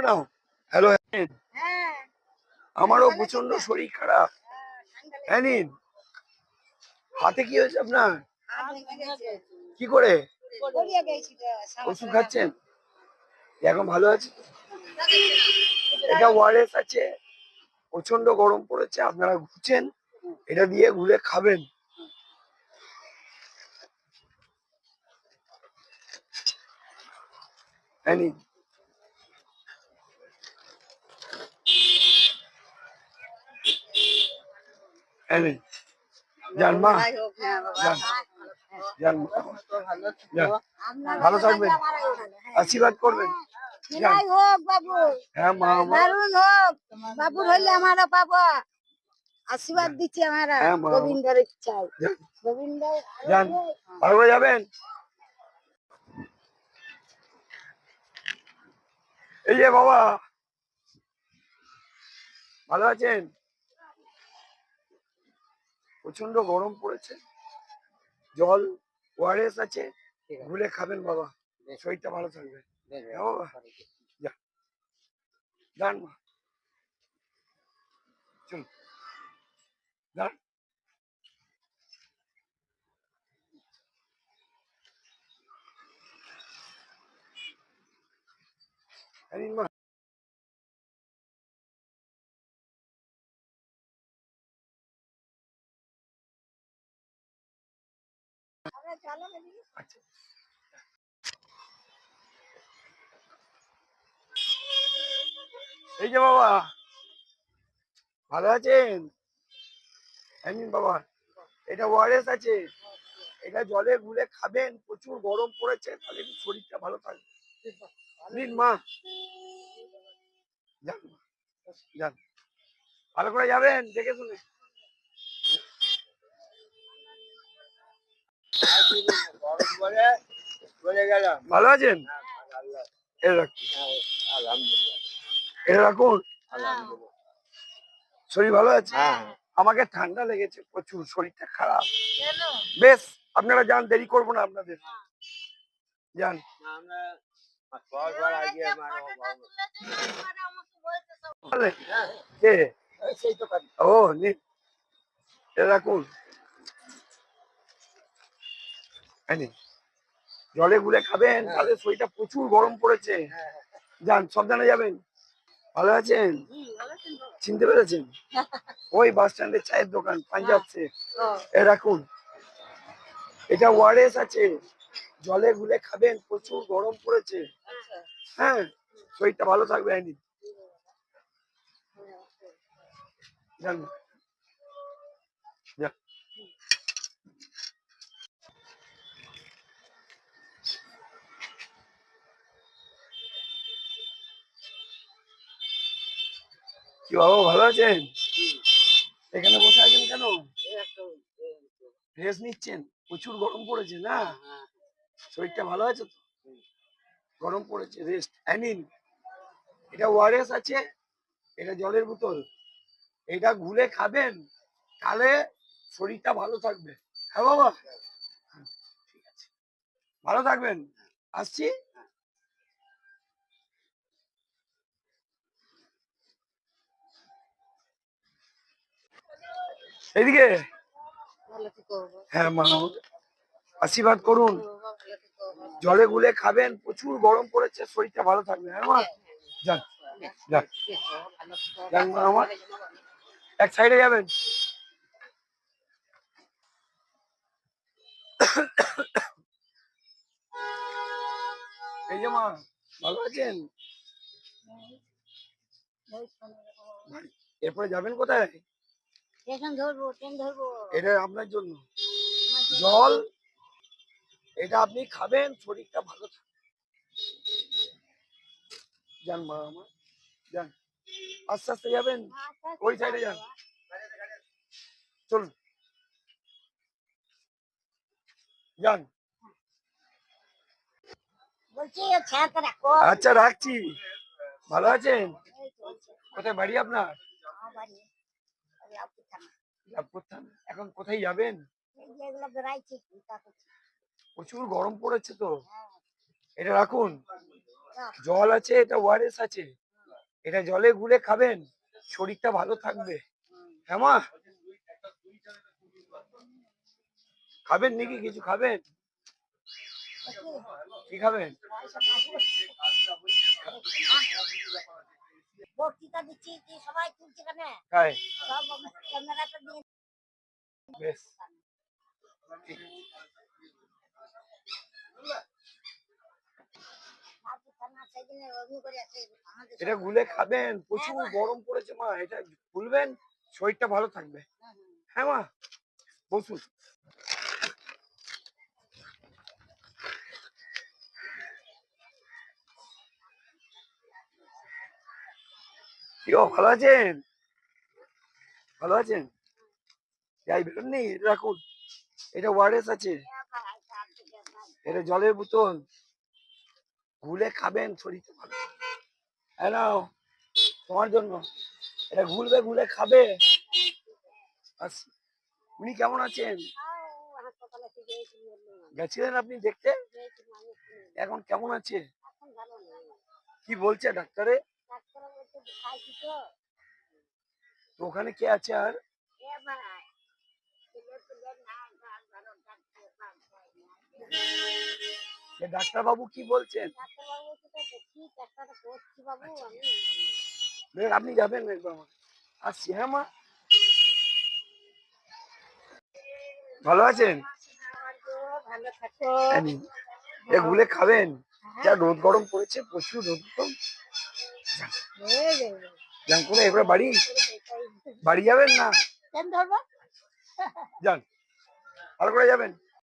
নাও hello হ্যাঁ। আমারও প্রচণ্ড শরীর খারাপ। হ্যাঁ হাতে কি হয়েছে আপনার? কি করে? ওষুধ খাচ্ছেন? এখন ভালো আছে? এটা ওয়ারেস আছে। প্রচণ্ড গরম পড়েছে আপনারা ঘুরছেন এটা দিয়ে ঘুরে খাবেন। হ্যাঁ হ্যাঁ যান মা যান। যান। ভালো থাকবেন। আশীর্বাদ করবেন। হোক বাবু। হ্যাঁ মা আমার দারুণ হোক বাবুর হইলে আমারও পাবো। আশীর্বাদ দিচ্ছি আমরা। হ্যাঁ, গোবিন্দর ইচ্ছায়। গোবিন্দ যান। ভালো যাবেন। এই যে বাবা। ভালো আছেন? প্রচণ্ড গরম পড়েছে। জল ওআরএস আছে। ঘুরে খাবেন বাবা শরীরটা ভালো থাকবে। হ্যাঁ যান মা। চল। যান এই নিন মা। আচ্ছা। এই যে বাবা, ভালো আছেন? এই বাবা, এটা ওয়ারেস আছে। এটা জলে গুলে খাবেন, প্রচুর গরম পড়েছে, তাহলে শরীরটা ভালো থাকবে। নিন মা। যান। ভালো করে যাবেন, দেখে শুনে। ভালো আছেন? রাখুন। শরীর ভালো আছে? আমাকে ঠান্ডা লেগেছে প্রচুর শরীরটা খারাপ। বেশ আপনারা যান দেরি করব না আপনাদের। যান। বলে, ও এটা রাখুন এই নিন। জলে গুলে খাবেন তাহলে শরীরটা প্রচুর গরম পড়েছে। যান সাবধানে যাবেন। ভালো আছেন? চিনতে পেরেছেন? ওই বাস স্ট্যান্ডের চায়ের দোকান পাঞ্জাব সে এ রাখুন। এটা ওয়ারেস আছে। জলে গুলে খাবেন প্রচুর গরম পড়েছে। হ্যাঁ শরীরটা ভালো থাকবে আইনি যান। কি বাবা ভালো আছেন? এখানে বসে আছেন কেন? রেস্ট নিচ্ছেন? প্রচুর গরম পড়েছে না? শরীরটা ভালো আছে তো? গরম পড়েছে রেস্ট নিন এটা ওআরএস আছে এটা জলের বোতল। এটা গুলে খাবেন তাহলে শরীরটা ভালো থাকবে। হ্যাঁ বাবা? হ্যাঁ, ঠিক আছে। ভালো থাকবেন। আসছি? এদিকে? হ্যাঁ মা আশীর্বাদ করুন। জলে গুলে খাবেন প্রচুর গরম পড়েছে শরীরটা ভালো থাকবে হ্যাঁ মা? যান। যান। মা আমার। এক সাইডে যাবেন। এই যে মা ভালো আছেন? এরপরে যাবেন কোথায়? স্টেশন ধরবো ট্রেন ধরবো। এটা আপনার জন্য। জল এটা আপনি খাবেন শরীরটা ভালো থাকবে। যান মা আমার যান। আস্তে আস্তে যাবেন? ওই সাইডে যান। চলুন। যান। আচ্ছা রাখছি। ভালো আছেন? কোথায় বাড়ি আপনার? এখন কোথায় যাবেন? প্রচুর গরম পড়েছে তো। হ্যাঁ। এটা রাখুন। জল আছে এটা ওয়ারেস আছে। এটা জলে গুলে খাবেন শরীরটা ভালো থাকবে। হ্যাঁ মা? খাবেন নাকি কিছু খাবেন? কি খাবেন? বক্তৃতা দিচ্ছি সবাই তুলছে কেন? ক্যামেরাটা দিয়ে বেশ। এটা গুলে খাবেন? প্রচুর গরম পড়েছে মা। এটা খুলবেন শরীরটা ভালো থাকবে। হ্যাঁ মা। বসুন। কি গো, ভালো আছেন? ভালো আছেন? যাই বেরোননি এটা রাখুন। এটা ওয়ারেস আছে। এটা জলের বোতল। গুলে খাবেন শরীরটা ভালো। হ্যাঁ তোমার জন্য। এটা ঘুরবে ঘুরে খাবে। উনি কেমন আছেন? গেছিলেন আপনি দেখতে? এখন কেমন আছে? কি বলছে ডাক্তারে ডাক্তার বলছে যে খাইছি তো তো ওখানে কে আছে আর? ডাক্তার বাবু কি বলছেন? আমি বেশ, আপনি যাবেন একবার আসছি হ্যাঁ মা। ভালো আছেন? ভালো থাকো এই নিন। এ গুলে খাবেন? যা রোদ গরম পড়েছে প্রচুর রোদ গরম। হয়ে যান করে এবার বাড়ি। বাড়ি যাবেন না? যান ভালো করে যাবেন।